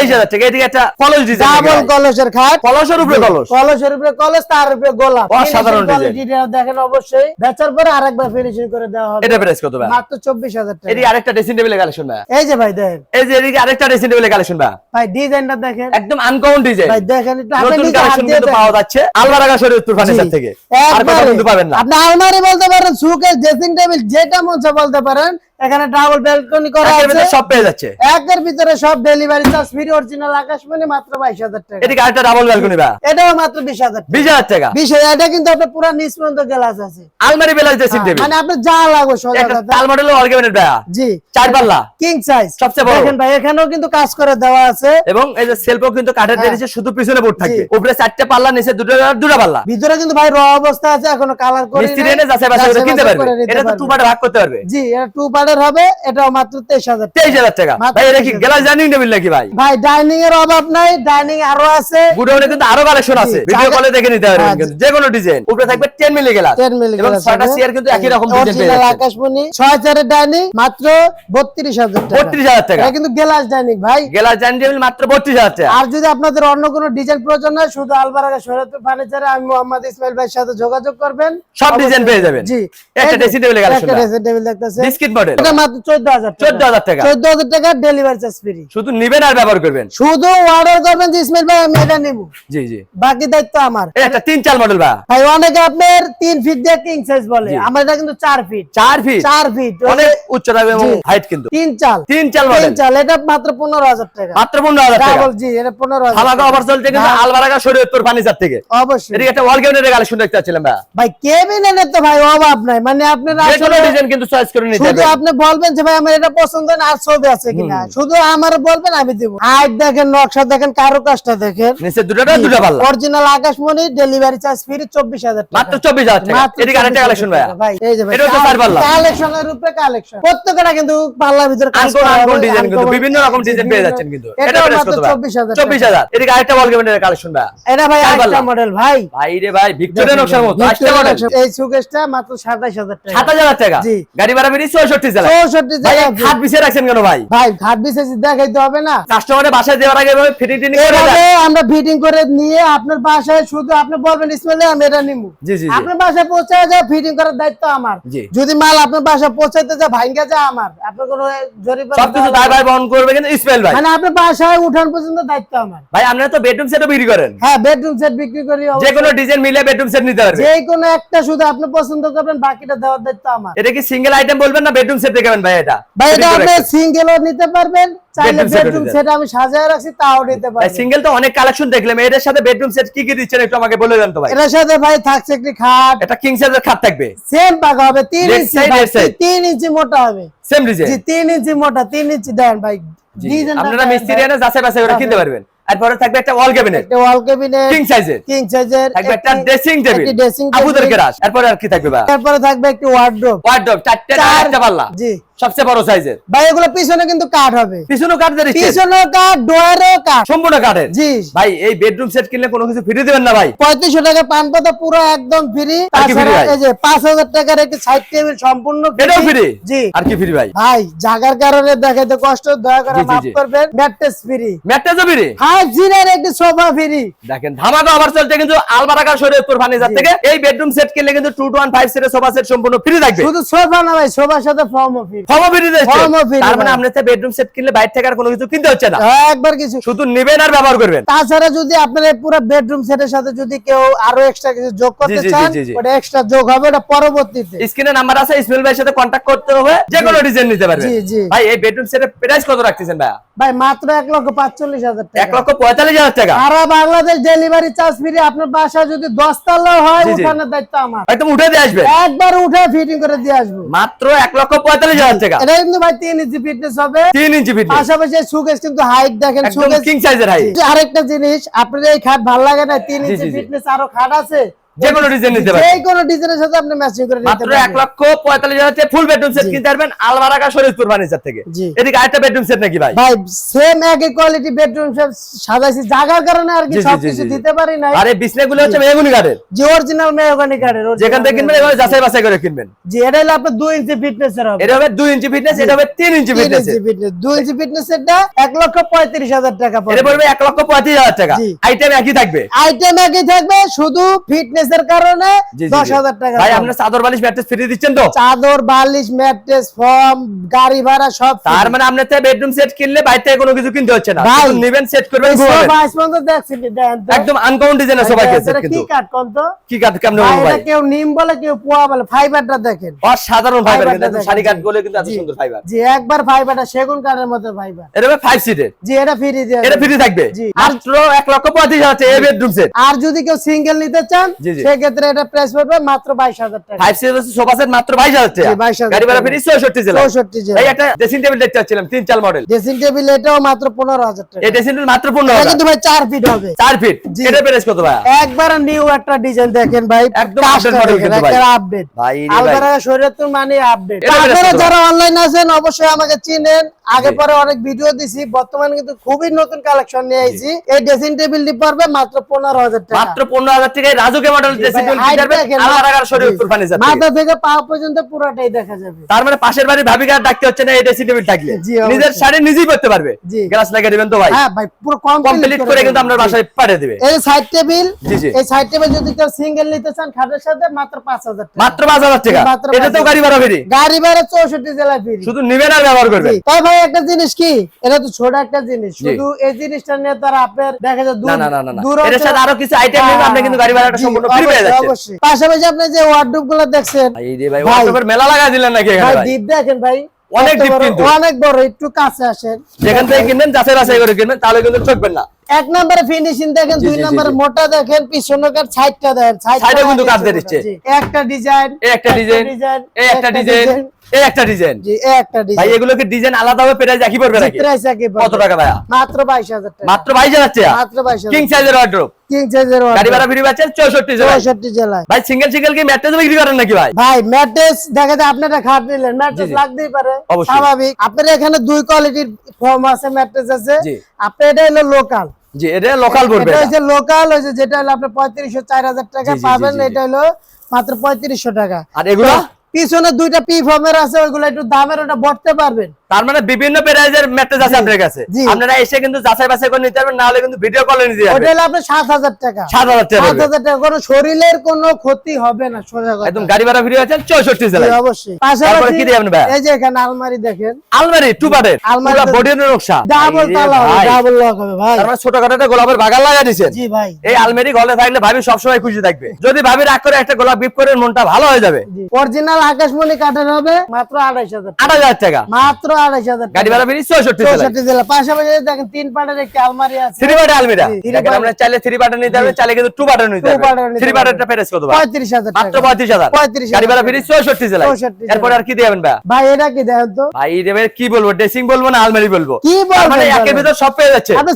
[SPEAKER 2] এদিকে একটা কলস ডিজাইন
[SPEAKER 1] ডাবল কলসের খাট।
[SPEAKER 2] কলসের উপরে কলস।
[SPEAKER 1] কলসের উপরে কলস তার উপরে গোলাপ।
[SPEAKER 2] অসাধারণ
[SPEAKER 1] Finishing টা দেখেন অবশ্যই। বেচার পরে আরেকবার ফিনিশিং করে দেওয়া হবে।
[SPEAKER 2] এটা প্রাইস কত ভাই?
[SPEAKER 1] মাত্র চব্বিশ হাজার টাকা।
[SPEAKER 2] এদিকে আরেকটা ড্রেসিং টেবিলের কালেকশন ভাই।
[SPEAKER 1] এই যে ভাই দেখেন।
[SPEAKER 2] এই যে এদিকে আরেকটা ড্রেসিং টেবিলের কালেকশন ভাই।
[SPEAKER 1] ভাই ডিজাইনটা দেখেন।
[SPEAKER 2] একদম আনকমন ডিজাইন
[SPEAKER 1] ভাই দেখেন একটু
[SPEAKER 2] নতুন কালেকশন কিন্তু পাওয়া যাচ্ছে। আলবারাগা ফার্নিচার থেকে। আর কোথাও কিন্তু পাবেন না।
[SPEAKER 1] আপনি আলমারি বলতে পারেন সুকেস ড্রেসিং টেবিল যেটা মন বলতে পারেন এখানে ডাবল ব্যালকনি করা আছে।
[SPEAKER 2] সব পেয়ে যাচ্ছে।
[SPEAKER 1] একের ভিতরে সব ডেলিভারি চার্জ ফ্রি অরিজিনাল আকাশমণি মাত্র বাইশ হাজার টাকা।
[SPEAKER 2] এদিকে আরেকটা ডাবল ব্যালকনি বা
[SPEAKER 1] এটাও মাত্র বিশ হাজার টাকা।
[SPEAKER 2] বিশ হাজার টাকা।
[SPEAKER 1] বিশ হাজার এটা কিন্তু আপনার পুরো নিচ পর্যন্ত গ্লাস আছে।
[SPEAKER 2] আলমারি বেলাস ড্রেসিং টেবিল
[SPEAKER 1] মানে আপনার যা সোজা
[SPEAKER 2] একটা
[SPEAKER 1] কথা।
[SPEAKER 2] তাল মডেল অর্গানের ব্যা
[SPEAKER 1] জি।
[SPEAKER 2] চার পাল্লা।
[SPEAKER 1] কিং সাইজ
[SPEAKER 2] সবচেয়ে বড়।
[SPEAKER 1] দেখেন ভাই এখানেও কিন্তু কাজ করে দেওয়া আছে।
[SPEAKER 2] এবং এই যে সেলফও কিন্তু কাঠের
[SPEAKER 1] হ্যাঁ।
[SPEAKER 2] দিয়েছে শুধু পিছনে বোর্ড থাকবে। উপরে চারটে পাল্লা নিচে দুটো দুটো পাল্লা।
[SPEAKER 1] ভিতরে কিন্তু ভাই র অবস্থা আছে এখনও কালার করে
[SPEAKER 2] মিস্ত্রি এনে যাচাই বাছাই করে কিনতে পারবে। এটা তো টু পার্টে ভাগ করতে পারবে।
[SPEAKER 1] জি এটা টু পার্টের হবে এটাও মাত্র তেইশ হাজার
[SPEAKER 2] তেইশ হাজার টাকা। ভাই এটা কি
[SPEAKER 1] 23,000
[SPEAKER 2] গ্লাস ডাইনিং টেবিল নাকি ভাই?
[SPEAKER 1] ভাই ডাইনিং এর অভাব নাই ডাইনিং আরও আছে।
[SPEAKER 2] গুডাউনে কিন্তু আরও কালেকশন আছে। ভিডিও কলে দেখে নিতে পারবেন
[SPEAKER 1] হ্যাঁ,
[SPEAKER 2] কিন্তু যে কোনো ডিজাইন উপরে থাকবে 10 মিলি গ্লাস
[SPEAKER 1] 10 মিলি
[SPEAKER 2] এবং ছয়টা। চেয়ার কিন্তু একই রকম ডিজাইন পেয়ে যাচ্ছে।
[SPEAKER 1] আকাশমণি ছয় চারের ডাইনিং মাত্র বত্রিশ হাজার টাকা।
[SPEAKER 2] 32000 টাকা।
[SPEAKER 1] এটা কিন্তু গ্লাস ডাইনিং ভাই।
[SPEAKER 2] গ্লাস ডাইনিং টেবিল মাত্র 32000 টাকা।
[SPEAKER 1] আর যদি আপনাদের অন্য কোনো ডিজাইন প্রয়োজন হয় শুধু আলবারাগা শরীয়তুল ফার্নিচারে আমি মোহাম্মদ ইসমাইল ভাইয়ের সাথে যোগাযোগ করবেন।
[SPEAKER 2] সব ডিজাইন পেয়ে যাবেন।
[SPEAKER 1] জি।
[SPEAKER 2] একটা ড্রেসিং টেবিলের কালেকশন
[SPEAKER 1] একটা ড্রেসিং টেবিল দেখতেছে
[SPEAKER 2] বিস্কিট মডেল
[SPEAKER 1] এটা মাত্র চোদ্দ হাজার
[SPEAKER 2] 14000 টাকা।
[SPEAKER 1] চোদ্দ হাজার টাকা ডেলিভারি চার্জ ফ্রি
[SPEAKER 2] শুধু নিবেন আর ব্যবহার করবেন।
[SPEAKER 1] শুধু অর্ডার করবেন যে ইসমাইল ভাই আমি এটা নিব।
[SPEAKER 2] জি জি।
[SPEAKER 1] বাকি দায়িত্ব আমার।
[SPEAKER 2] এই তিন চাল মডেল বা
[SPEAKER 1] ভাই অনেকে আপনার তিন ফিট দিয়ে কিং সাইজ বলে। আমার এটা কিন্তু চার ফিট
[SPEAKER 2] চার ফিট
[SPEAKER 1] চার ফিট
[SPEAKER 2] অনেক উচ্চতা এবং হাইট কিন্তু।
[SPEAKER 1] তিন চাল।
[SPEAKER 2] তিন চাল
[SPEAKER 1] তিন চাল। এটা মাত্র পনেরো হাজার টাকা।
[SPEAKER 2] মাত্র পনেরো হাজার টাকা।
[SPEAKER 1] ডাবল জি এটা পনেরো হাজার
[SPEAKER 2] অফার চলছে কিন্তু। আলবারাগা শরীয়তপুর ফার্নিচার থেকে।
[SPEAKER 1] অবশ্যই।
[SPEAKER 2] এদিকে একটা ওয়াল ক্যাবিনেটের কালেকশন দেখতে চাচ্ছিলাম ভাই।
[SPEAKER 1] ভাই কেবিনেটের তো ভাই অভাব নাই। মানে আপনারা আসলে
[SPEAKER 2] ডিজাইন কিন্তু চয়েস করে নিতে পারবেন
[SPEAKER 1] আপনি বলবেন যে ভাই আমার এটা পছন্দ না আর ছবি আছে কিনা? শুধু আমার বলবেন আমি দিব। হাইট দেখেন নকশা দেখেন কারও কাজটা দেখেন।
[SPEAKER 2] নিচে দুটোটা দুটো পাল্লা।
[SPEAKER 1] অরিজিনাল আকাশমণি ডেলিভারি চার্জ ফ্রি চব্বিশ হাজার
[SPEAKER 2] মাত্র চব্বিশ হাজার টাকা।
[SPEAKER 1] মাত্র
[SPEAKER 2] এদিকে আরেকটা কালেকশন ভাইয়া।
[SPEAKER 1] ভাই এই যে ভাই
[SPEAKER 2] এটা হচ্ছে চার পাল্লা।
[SPEAKER 1] কালেকশনের উপরে কালেকশন প্রত্যেকটা কিন্তু পাল্লার ভিতরে কাজ করা
[SPEAKER 2] আনকোন ডিজাইন কিন্তু বিভিন্ন রকম ডিজাইন পেয়ে যাচ্ছেন কিন্তু।
[SPEAKER 1] এটা মাত্র
[SPEAKER 2] কত ভাই?
[SPEAKER 1] চব্বিশ হাজার
[SPEAKER 2] চব্বিশ হাজার। এদিকে আরেকটা ওয়াল ক্যাবিনেটের কালেকশন ভাই
[SPEAKER 1] এটা ভাই আরেকটা মডেল ভাই।
[SPEAKER 2] ভাই রে ভাই ভিক্টোরিয়া নকশার মতো।
[SPEAKER 1] ভিক্টোরিয়া
[SPEAKER 2] মডেল
[SPEAKER 1] এই সুকেশটা মাত্র সাতাইশ হাজার টাকা।
[SPEAKER 2] সাত হাজার টাকা।
[SPEAKER 1] জি।
[SPEAKER 2] গাড়ি ভাড়া বেরিয়ে চৌষট্টি জেলা
[SPEAKER 1] চৌষট্টি
[SPEAKER 2] ভাই
[SPEAKER 1] জায়গা
[SPEAKER 2] খাট রাখছেন কেন ভাই?
[SPEAKER 1] ভাই ঘাট বিশেষ দেখাইতে হবে না।
[SPEAKER 2] কাস্টমারের বাসায় দেওয়ার আগে এভাবে ফিটিং টিটিং করে দেন।
[SPEAKER 1] আমরা ফিটিং করে নিয়ে আপনার বাসায় শুধু আপনি বলবেন ইসমাইল আমি এটা নিবো
[SPEAKER 2] জি, জি, জি।
[SPEAKER 1] আপনার বাসায় পৌঁছায় যায় ফিটিং করার দায়িত্ব আমার। যদি মাল আপনার বাসায় পৌঁছাইতে যায় ভাঙ্গা যায় আমার। আপনার কোনো জরিমানা
[SPEAKER 2] সবকিছু দায় ভাই বহন করবে কিন্তু ইসমাইল ভাই।
[SPEAKER 1] মানে আপনার বাসায় উঠান পর্যন্ত দায়িত্ব আমার।
[SPEAKER 2] ভাই আপনারা তো বেডরুম সেটও বিক্রি করেন।
[SPEAKER 1] হ্যাঁ বেডরুম সেট বিক্রি করি
[SPEAKER 2] যে কোনো ডিজাইন মিলে বেডরুম সেট নিতে পারবে।
[SPEAKER 1] যে কোনো একটা শুধু আপনি পছন্দ করবেন বাকিটা দেওয়ার দায়িত্ব আমার।
[SPEAKER 2] এটা কি সিঙ্গেল আইটেম বলবেন না বেডরুম সেট দেখাবেন ভাই এটা।
[SPEAKER 1] ভাই এটা আপনি সিঙ্গেলও নিতে পারবেন চাইলে বেডরুম সেট আমি সাজায় রাখছি তাও নিতে পারবেন।
[SPEAKER 2] সিঙ্গেল তো অনেক কালেকশন দেখলাম। এটার সাথে বেডরুম সেট কি কি দিচ্ছেন একটু আমাকে বলে দেন তো ভাই।
[SPEAKER 1] এটার সাথে ভাই থাকছে একটি খাট।
[SPEAKER 2] এটা কিং সাইজের খাট থাকবে।
[SPEAKER 1] সেম পাকা হবে তিন
[SPEAKER 2] Left
[SPEAKER 1] ইঞ্চি
[SPEAKER 2] side,
[SPEAKER 1] ভাই,
[SPEAKER 2] left side.
[SPEAKER 1] তিন ইঞ্চি মোটা হবে।
[SPEAKER 2] সেম ডিজাইন
[SPEAKER 1] জি তিন ইঞ্চি মোটা তিন ইঞ্চি দেন ভাই
[SPEAKER 2] আপনারা মিস্ত্রি। এনে যাচাই বাছাই করে কিনতে পারবেন। এরপরে থাকবে একটা ওয়াল ক্যাবিনেট
[SPEAKER 1] একটা ওয়াল ক্যাবিনেট
[SPEAKER 2] কিং সাইজের
[SPEAKER 1] কিং সাইজের
[SPEAKER 2] থাকবে একটা ড্রেসিং টেবিল
[SPEAKER 1] একটি ড্রেসিং
[SPEAKER 2] আপুদের এরপরে আর কি থাকবে
[SPEAKER 1] তারপরে থাকবে একটা ওয়ার্ডরোব
[SPEAKER 2] ওয়ার্ডরোব চারটে চারটা পাল্লা।
[SPEAKER 1] জি।
[SPEAKER 2] সবচেয়ে বড় সাইজের।
[SPEAKER 1] ভাই এগুলো পিছনে কিন্তু কাঠ হবে।
[SPEAKER 2] পিছনে কাঠ
[SPEAKER 1] পিছনে কাঠ ডোয়ারও কাঠ।
[SPEAKER 2] সম্পূর্ণ কাঠের?
[SPEAKER 1] জি।
[SPEAKER 2] ভাই এই বেডরুম সেট কিনলে কোনো কিছু ফ্রি দিবেন না ভাই।
[SPEAKER 1] পঁয়ত্রিশশো টাকা পান পাতা পুরো একদম ফ্রি
[SPEAKER 2] আর কি free
[SPEAKER 1] তাছাড়া এই যে পাঁচ হাজার টাকার একটি সাইড টেবিল সম্পূর্ণ
[SPEAKER 2] এটাও ফ্রি
[SPEAKER 1] জি।
[SPEAKER 2] আর কি ফ্রি ভাই?
[SPEAKER 1] ভাই জাগার কারণে দেখাইতে কষ্ট দয়া করে
[SPEAKER 2] জি, জি,
[SPEAKER 1] মাফ করবেন। ম্যাট্রেস ফ্রি
[SPEAKER 2] ম্যাটটা ফ্রি
[SPEAKER 1] ফাইভ জিনের একটি সোফা ফ্রি
[SPEAKER 2] দেখেন ধামাকা অফার চলছে কিন্তু আলবারাকা শরীয়তপুর ফার্নিচার থেকে। এই বেডরুম সেট কিনলে কিন্তু টু টু ওয়ান ফাইভ সিটের সোফা সেট সম্পূর্ণ ফ্রি থাকবে।
[SPEAKER 1] শুধু সোফা না ভাই সোফার সাথে ফর্মও ফ্রি
[SPEAKER 2] ফর্মও ফ্রি দিচ্ছে
[SPEAKER 1] ফর্মও free
[SPEAKER 2] তার মানে আপনি বেডরুম সেট কিনলে বাইরে থেকে আর কোনো কিছু কিনতে হচ্ছে না।
[SPEAKER 1] একবার কিছু
[SPEAKER 2] শুধু নেবেন আর ব্যবহার করবেন।
[SPEAKER 1] তাছাড়া যদি আপনার এই পুরো বেডরুম সেটের সাথে যদি কেউ আরও এক্সট্রা কিছু যোগ করতে
[SPEAKER 2] জি, জি,
[SPEAKER 1] চান
[SPEAKER 2] জি, জি।
[SPEAKER 1] ওটা এক্সট্রা যোগ হবে ওটা পরবর্তীতে।
[SPEAKER 2] স্ক্রিনে নাম্বার আছে ইসমাইল ভাইয়ের সাথে কন্ট্যাক্ট করতে হবে যে কোনো ডিজাইন নিতে পারবেন।
[SPEAKER 1] জি, জি।
[SPEAKER 2] ভাই এই বেডরুম সেটের প্রাইস কত রাখতেছেন ভাই
[SPEAKER 1] ভাই মাত্র এক লক্ষ পাঁচচল্লিশ হাজার
[SPEAKER 2] এক লক্ষ পঁয়তাল্লিশ হাজার টাকা।
[SPEAKER 1] সারা বাংলাদেশ ডেলিভারি চার্জ ফ্রি আপনার বাসায় যদি দশ তালা হয়। দায়িত্ব আমার।
[SPEAKER 2] ভাই উঠে দিয়ে আসবে।
[SPEAKER 1] একবার উঠে ফিটিং করে দিয়ে আসব।
[SPEAKER 2] মাত্র এক লক্ষ পঁয়তাল্লিশ হাজার টাকা
[SPEAKER 1] এটা কিন্তু ভাই তিন ইঞ্চি ফিটনেস হবে।
[SPEAKER 2] তিন ইঞ্চি
[SPEAKER 1] পাশাপাশি কিন্তু হাইট দেখেন
[SPEAKER 2] কিং সাইজের
[SPEAKER 1] আরেকটা জিনিস আপনার এই খাট ভালো লাগে না? তিন ইঞ্চি। ফিটনেস আরও খাট আছে?
[SPEAKER 2] যে কোনো ডিজাইন নিতে
[SPEAKER 1] যে কোনো ডিজাইনের সাথে আপনি ম্যাচিং করে নিতে
[SPEAKER 2] মাত্র এক
[SPEAKER 1] পারবেন
[SPEAKER 2] লক্ষ টাকা ফুল বেডরুম সেট কিনতে পারবেন আলমারাকা ফার্নিচার থেকে। এদিকে আরেকটা বেডরুম সেট নাকি ভাই?
[SPEAKER 1] ভাই সেম একই কোয়ালিটি বেডরুম সাজাইছি। জায়গার কারণে আর কি সবকিছু
[SPEAKER 2] জি।
[SPEAKER 1] দিতে পারি নাই।
[SPEAKER 2] আর বিছনাগুলো হচ্ছে মেহগুনি কাঠের।
[SPEAKER 1] যে অরিজিনাল মেহগনি কাঠের
[SPEAKER 2] যেখান থেকে কিনবেন এভাবে যাচাই বাছাই করে কিনবেন।
[SPEAKER 1] জি এটা হলো আপনার দুই ইঞ্চি ফিটনেস এর হবে।
[SPEAKER 2] এটা হবে দুই ইঞ্চি ফিটনেস এটা হবে তিন ইঞ্চি
[SPEAKER 1] তিন
[SPEAKER 2] ফিটনেস
[SPEAKER 1] ইঞ্চি ফিটনেস দুই ইঞ্চি ফিটনেস এরটা এক লক্ষ পঁয়ত্রিশ হাজার টাকা
[SPEAKER 2] এটা
[SPEAKER 1] পড়বে।
[SPEAKER 2] পড়বে এক লক্ষ পঁয়ত্রিশ হাজার টাকা। আইটেম একই থাকবে।
[SPEAKER 1] আইটেম একই থাকবে শুধু ফিটনেস প্রাইসের কারণে
[SPEAKER 2] জি, জি,
[SPEAKER 1] দশ
[SPEAKER 2] জি।
[SPEAKER 1] হাজার টাকা
[SPEAKER 2] ভাই
[SPEAKER 1] কম।
[SPEAKER 2] চাদর বালিশ ম্যাট্রেস ফ্রি দিচ্ছেন তো?
[SPEAKER 1] চাদর বালিশ ম্যাট্রেস ফর্ম গাড়ি ভাড়া সব
[SPEAKER 2] তার মানে আপনার থেকে বেডরুম সেট কিনলে বাইরে কোনো কিছু কিনতে হচ্ছে না।
[SPEAKER 1] ভাই,
[SPEAKER 2] নিবেন সেট করবেন।
[SPEAKER 1] সোফা আজ পর্যন্ত দেখছি দেন
[SPEAKER 2] একদম আনকমন ডিজাইনের সোফা কেসেট
[SPEAKER 1] এটা
[SPEAKER 2] কিন্তু।
[SPEAKER 1] কি কাট কোন তো?
[SPEAKER 2] কি কাট কেমন
[SPEAKER 1] ভাই,
[SPEAKER 2] হবে ভাই?
[SPEAKER 1] কেউ নিম বলে কেউ পোয়া বলে ফাইবারটা দেখেন।
[SPEAKER 2] অসাধারণ ফাইবার কিন্তু শাড়ি কাট। বলে কিন্তু এত সুন্দর ফাইবার
[SPEAKER 1] জি একবার ফাইবারটা সেগুন কাঠের মতো ফাইবার
[SPEAKER 2] এটা হবে ফাইভ সিটের
[SPEAKER 1] জি এটা ফ্রি দিয়ে
[SPEAKER 2] এটা ফ্রি থাকবে। মাত্র এক লক্ষ পঁয়ত্রিশ হাজার টাকা, এই বেডরুম সেট
[SPEAKER 1] আর যদি কেউ সিঙ্গেল নিতে চান
[SPEAKER 2] জি।
[SPEAKER 1] সেক্ষেত্রে এটা প্রাইস পড়বে মাত্র বাইশ হাজার টাকা।
[SPEAKER 2] ফাইভ সিটের সোফা সেট মাত্র বাইশ হাজার টাকা।
[SPEAKER 1] জি, 22,000
[SPEAKER 2] গাড়ি ভাড়া ফ্রি চৌষট্টি জেলা।
[SPEAKER 1] চৌষট্টি জেলা।
[SPEAKER 2] এই একটা ড্রেসিং টেবিল দেখতে তিন চাল মডেল
[SPEAKER 1] ড্রেসিং টেবিল এটাও মাত্র পনেরো হাজার টাকা।
[SPEAKER 2] এই ড্রেসিং টেবিল মাত্র
[SPEAKER 1] কিন্তু ভাই ফিট হবে।
[SPEAKER 2] ফিট এটা প্রাইস কত ভাই
[SPEAKER 1] একবার নিউ একটা ডিজাইন দেখেন ভাই।
[SPEAKER 2] একদম model
[SPEAKER 1] দেখেন,
[SPEAKER 2] কিন্তু ভাই।
[SPEAKER 1] আপডেট
[SPEAKER 2] ভাই।
[SPEAKER 1] আলবারা শরীয়তুল মানে আপডেট আপনারা যারা অনলাইন আছেন অবশ্যই আমাকে চিনেন। আগে পরে অনেক ভিডিও দিছি। বর্তমানে কিন্তু খুবই নতুন কালেকশন নিয়ে আইছি। এই ড্রেসিং টেবিলটি পড়বে মাত্র পনেরো হাজার টাকা।
[SPEAKER 2] মাত্র পনেরো হাজার টাকায় রাজুকে মডেল
[SPEAKER 1] জি,
[SPEAKER 2] ড্রেসিং
[SPEAKER 1] ভাই,
[SPEAKER 2] টেবিল
[SPEAKER 1] height
[SPEAKER 2] কিনতে পারবেন
[SPEAKER 1] দেখেন,
[SPEAKER 2] আলাদা আলাদা
[SPEAKER 1] জি।
[SPEAKER 2] শরীয়তপুর ফার্নিচার
[SPEAKER 1] মাথা থেকে পা পর্যন্ত পুরোটাই দেখা যাবে।
[SPEAKER 2] তার মানে পাশের বাড়ির ভাবিকে ডাকতে হচ্ছে না এই ড্রেসিং থাকলে। নিজের শাড়ি নিজেই পরতে পারবে। গ্লাস লাগিয়ে দিবেন তো ভাই।
[SPEAKER 1] হ্যাঁ ভাই পুরো
[SPEAKER 2] কমপ্লিট করে কিন্তু আপনার বাসায় পাঠিয়ে দিবে।
[SPEAKER 1] এই সাইড টেবিল
[SPEAKER 2] জি, জি।
[SPEAKER 1] এই সাইড টেবিল যদি কেউ সিঙ্গেল নিতে চান খাটের সাথে মাত্র পাঁচ হাজার টাকা।
[SPEAKER 2] মাত্র পাঁচ হাজার টাকা। এটা তো গাড়ি ভাড়া ফ্রি।
[SPEAKER 1] গাড়ি ভাড়া চৌষট্টি জেলায় ফ্রি।
[SPEAKER 2] শুধু নিবেন আর ব্যবহার করবেন।
[SPEAKER 1] তাই ভাই একটা জিনিস কি? এটা তো ছোট একটা জিনিস। শুধু এই জিনিসটা নিয়ে তার আপনার দেখা যায় দূর দূর
[SPEAKER 2] এর সাথে আরও কিছু আইটেম নেবে আপনি কিন্তু গাড়ি ভাড়াটা সম্পূর্ণ পেয়ে
[SPEAKER 1] পাশাপাশি আপনি যে ওয়ার্ডরোবগুলো দেখছেন
[SPEAKER 2] ভাই মেলা লাগা দিলেন নাকি
[SPEAKER 1] ভাই ডিপ দেখেন ভাই
[SPEAKER 2] অনেক কিন্তু।
[SPEAKER 1] অনেক বড় একটু কাছে আসেন।
[SPEAKER 2] যেখান থেকে কিনবেন যাচাই বাছাই করে কিনবেন তাহলে কিন্তু ঠকবেন না।
[SPEAKER 1] এক নম্বরে ফিনিশিং দেখেন দুই
[SPEAKER 2] জি, জি,
[SPEAKER 1] নম্বরে মোটা দেখেন পিছনে কার সাইডটা দেখেন
[SPEAKER 2] এ কিন্তু দিয়ে দিচ্ছে।
[SPEAKER 1] একটা ডিজাইন
[SPEAKER 2] একটা ডিজাইন এই একটা ডিজাইন এই একটা ডিজাইন
[SPEAKER 1] জি এই একটা
[SPEAKER 2] ভাই এগুলোকে ডিজাইন আলাদা হবে প্রাইস একই পড়বে নাকি?
[SPEAKER 1] প্রাইস একই
[SPEAKER 2] কত টাকা ভাইয়া?
[SPEAKER 1] মাত্র 22000 টাকা।
[SPEAKER 2] মাত্র বাইশ হাজার টাকা?
[SPEAKER 1] মাত্র 22000
[SPEAKER 2] কিং সাইজের ওয়ার্ড্রোব
[SPEAKER 1] কিং সাইজের
[SPEAKER 2] গাড়ি ভাড়া ফ্রি পাচ্ছেন চৌষট্টি জেলায়।
[SPEAKER 1] 64 জেলায়।
[SPEAKER 2] ভাই সিঙ্গেল সিঙ্গেল কি ম্যাট্রেস বিক্রি করেন নাকি ভাই?
[SPEAKER 1] ভাই ম্যাট্রেস দেখা যায় আপনারা খাট নিলেন ম্যাট্রেস
[SPEAKER 2] জি, জি।
[SPEAKER 1] লাগতেই পারে। স্বাভাবিক। আপনার এখানে দুই কোয়ালিটির ফর্ম আছে ম্যাট্রেস আছে।
[SPEAKER 2] জি।
[SPEAKER 1] আপনার এটা হলো লোকাল
[SPEAKER 2] জি এটা লোকাল পড়বে
[SPEAKER 1] এটা। হচ্ছে লোকাল হচ্ছে যেটা হলো আপনি পঁয়ত্রিশশো চার হাজার টাকা পাবেন। এটা হলো মাত্র পঁয়ত্রিশশো টাকা
[SPEAKER 2] আর এগুলো
[SPEAKER 1] পিছনে দুইটা পি ফর্মের আছে ওইগুলো একটু দামের ওটা বটতে পারবেন
[SPEAKER 2] তার মানে বিভিন্ন প্রাইজের ম্যাট্রেস আছে আপনার কাছে। আপনারা এসে কিন্তু যাচাই বাছাই করে নিতে পারবেন না হলে কিন্তু ভিডিও কলে নিতে
[SPEAKER 1] ওটা
[SPEAKER 2] পারবেন
[SPEAKER 1] হলো আপনার সাত হাজার টাকা।
[SPEAKER 2] সাত হাজার টাকা
[SPEAKER 1] সাত
[SPEAKER 2] পড়বে।
[SPEAKER 1] হাজার টাকা কোনো শরীরের কোনো ক্ষতি হবে না সোজা কথা।
[SPEAKER 2] একদম গাড়ি ভাড়া ফ্রি আছেন চৌষট্টি
[SPEAKER 1] জি,
[SPEAKER 2] জেলায়
[SPEAKER 1] অবশ্যই।
[SPEAKER 2] তারপরে কি দিবেন ভাই?
[SPEAKER 1] এই যে এখানে আলমারি দেখেন।
[SPEAKER 2] আলমারি টু পার্টের পুরো বডির নকশা।
[SPEAKER 1] ডাবল তালা হবে ডাবল লক হবে ভাই।
[SPEAKER 2] তার মানে ছোটখাটো একটা গোলাপের বাগান লাগা দিয়েছেন।
[SPEAKER 1] জি ভাই।
[SPEAKER 2] এই আলমারি ঘরে থাকলে ভাবি সবসময় খুশি থাকবে। যদি ভাবি রাগ করে একটা গোলাপ বিপ করে মনটা ভালো হয়ে যাবে।
[SPEAKER 1] অরিজিনাল আকাশমণি কাঠের হবে মাত্র আড়াইশ হাজার
[SPEAKER 2] আট হাজার টাকা।
[SPEAKER 1] মাত্র আড়াইশ হাজার
[SPEAKER 2] গাড়ি ভাড়া ফ্রি চৌষট্টি
[SPEAKER 1] চৌষট্টি জেলা পাশাপাশি দেখেন তিন পাটের একটি আলমারি আছে।
[SPEAKER 2] থ্রি পার্টের আলমিরা?
[SPEAKER 1] জি, three
[SPEAKER 2] দেখেন
[SPEAKER 1] part-
[SPEAKER 2] আমরা চাইলে থ্রি পার্টের নিতে হবে চাইলে কিন্তু টু পার্টের নিতে হবে থ্রি
[SPEAKER 1] পারবেন।
[SPEAKER 2] প্যারেজ কত
[SPEAKER 1] পঁয়ত্রিশ হাজার
[SPEAKER 2] মাত্র পঁয়ত্রিশ হাজার।
[SPEAKER 1] পঁয়ত্রিশ
[SPEAKER 2] গাড়ি ভাড়া ফ্রি চৌষট্টি জেলায়
[SPEAKER 1] 64
[SPEAKER 2] আর কি দিবেন ভাই?
[SPEAKER 1] ভাই এটা কি দেখেন তো?
[SPEAKER 2] ভাই দেবে কি বলব? ড্রেসিং বলব না আলমারি বলব?
[SPEAKER 1] কি
[SPEAKER 2] মানে একের ভিতর সব পেয়ে যাচ্ছে।
[SPEAKER 1] আপনি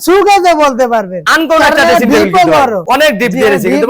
[SPEAKER 1] বলতে পারবেন।
[SPEAKER 2] আনকোন একটা ড্রেসিং
[SPEAKER 1] মানে
[SPEAKER 2] টেবিল। অনেক ডিপ দিয়ে দিয়েছে কিন্তু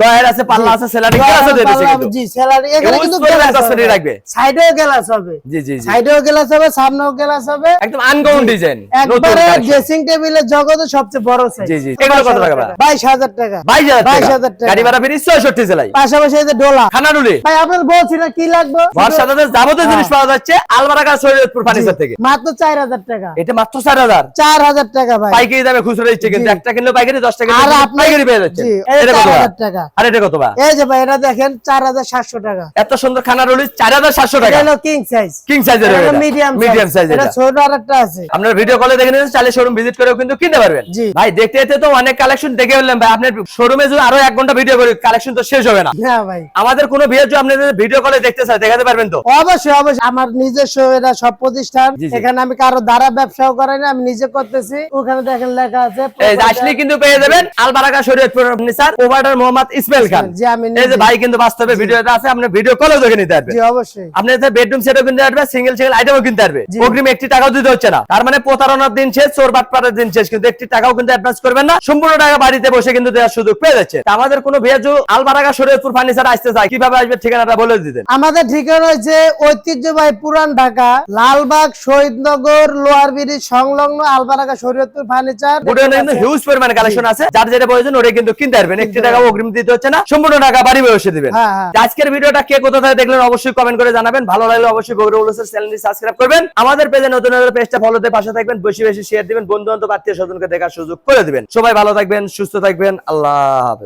[SPEAKER 2] ডয়ার আছে পাল্লা আছে সেলারি গ্লাস আছে দিয়েছে
[SPEAKER 1] জি স্যালারি এখানে কিন্তু গ্লাস
[SPEAKER 2] accessory রাখবে।
[SPEAKER 1] সাইডেও গ্লাস হবে।
[SPEAKER 2] জি জি
[SPEAKER 1] সাইডেও গ্লাস হবে সামনেও গ্লাস হবে।
[SPEAKER 2] একদম আনকমন ডিজাইন
[SPEAKER 1] একবারে ড্রেসিং টেবিলের জগতে সবচেয়ে বড় সাইজ
[SPEAKER 2] জি, জি। এগুলো কত টাকা ভাই?
[SPEAKER 1] বাইশ হাজার টাকা।
[SPEAKER 2] বাইশ হাজার
[SPEAKER 1] বাইশ
[SPEAKER 2] টাকা। গাড়ি ভাড়া ফ্রি চৌষট্টি জেলায়
[SPEAKER 1] পাশাপাশি এই যে ডোলা।
[SPEAKER 2] খানাডুলি।
[SPEAKER 1] ভাই আপনার বলছি কি লাগবে?
[SPEAKER 2] ঘর যাবতীয়। জিনিস পাওয়া যাচ্ছে আলমারাকা শরীয়তপুর ফার্নিচার থেকে।
[SPEAKER 1] মাত্র চার হাজার টাকা।
[SPEAKER 2] এটা মাত্র চার হাজার।
[SPEAKER 1] চার হাজার টাকা ভাই।
[SPEAKER 2] পাইকারি দামে খুচরো দিচ্ছে কিন্তু একটা কিনলে পাইকারি দশটা
[SPEAKER 1] আর
[SPEAKER 2] পাইকারি পেয়ে যাচ্ছে এটা কত
[SPEAKER 1] টাকা।
[SPEAKER 2] আর এটা কত ভাই?
[SPEAKER 1] এই যে ভাই এটা দেখেন চার হাজার সাতশো টাকা।
[SPEAKER 2] এত সুন্দর খানাডুলি চার হাজার সাতশো
[SPEAKER 1] এটা
[SPEAKER 2] টাকা
[SPEAKER 1] হলো কিং সাইজ
[SPEAKER 2] কিং সাইজের
[SPEAKER 1] মিডিয়াম
[SPEAKER 2] মিডিয়াম সাইজ
[SPEAKER 1] এটা ছোট আর আছে।
[SPEAKER 2] আপনার ভিডিও কলে দেখে নিন চাইলে শোরুম ভিজিট করেও কিন্তু কিনতে পারবেন।
[SPEAKER 1] জি।
[SPEAKER 2] ভাই দেখতে দেখতে তো অনেক কালেকশন দেখে ফেললাম ভাই। আপনার শোরুমে যদি আরও এক ঘণ্টা ভিডিও করি কালেকশন তো শেষ হবে না।
[SPEAKER 1] ভাই।
[SPEAKER 2] আমাদের কোনো ভিডিও যদি আপনি ভিডিও কলে দেখতে চাই দেখাতে পারবেন তো?
[SPEAKER 1] অবশ্যই অবশ্যই। আমার নিজস্ব এটা সব প্রতিষ্ঠান। এখানে আমি কারও দ্বারা ব্যবসাও করাই না আমি নিজে করতেছি। ওখানে দেখেন লেখা আছে
[SPEAKER 2] এই আসলে কিন্তু পেয়ে যাবেন আলবারাকা শরীয়তপুর ফার্নিচার ওভারডার মোহাম্মদ ইসমাইল খান।
[SPEAKER 1] জি, আমি
[SPEAKER 2] এই যে ভাই কিন্তু বাস্তবে ভিডিওটা আছে আপনি ভিডিও কলেও দেখে নিতে পারবেন।
[SPEAKER 1] জি অবশ্যই।
[SPEAKER 2] আপনি বেডরুম সেটও কিনতে পারবেন সিঙ্গেল সিঙ্গেল আইটেমও কিনতে পারবে।
[SPEAKER 1] জি।
[SPEAKER 2] অগ্রিম একটি টাকাও দিতে হচ্ছে না। তার মানে প্রতারণার দিন শেষ চোর বাটপাড়ার দিন শেষ। কিন্তু একটি টাকাও কিন্তু অ্যাডভান্স করবেন না। সম্পূর্ণ টাকা বাড়িতে বসে কিন্তু দেওয়ার সুযোগ পেয়ে যাচ্ছে। আমাদের কোনো ভিয়াজু আলবারাকা শরীয়তপুর ফার্নিচার আসতে চায় কীভাবে আসবে ঠিকানাটা বলে দিতেন।
[SPEAKER 1] আমাদের ঠিকানা হচ্ছে ঐতিহ্যবাহী পুরান ঢাকা লালবাগ শহীদনগর লোয়ার ব্রিজ সংলগ্ন আলবারাগা শরীয়তপুর ফার্নিচার।
[SPEAKER 2] কিন্তু হিউজ পরিমাণে কালেকশন আছে। যার যেটা প্রয়োজন ওটা কিন্তু কিনতে পারবেন। একটি টাকা অগ্রিম দিতে হচ্ছে না। সম্পূর্ণ টাকা বাড়ি বসে দিবেন।
[SPEAKER 1] হ্যাঁ, হ্যাঁ।
[SPEAKER 2] আজকের ভিডিওটা কে কোথা থেকে দেখলেন অবশ্যই কমেন্ট করে জানাবেন। ভালো লাগলে অবশ্যই বগুড়া চ্যানেলটি সাবস্ক্রাইব করবেন। আমাদের পেজে নতুন নতুন পেজটা ফলোতে পাশে থাকবেন, বেশি বেশি শেয়ার দিবেন বন্ধু বান্ধব আত্মীয় স্বজনকে দেখার সুযোগ করে দিবেন। সবাই ভালো থাকবেন, সুস্থ থাকবেন, আল্লাহ হাফেজ।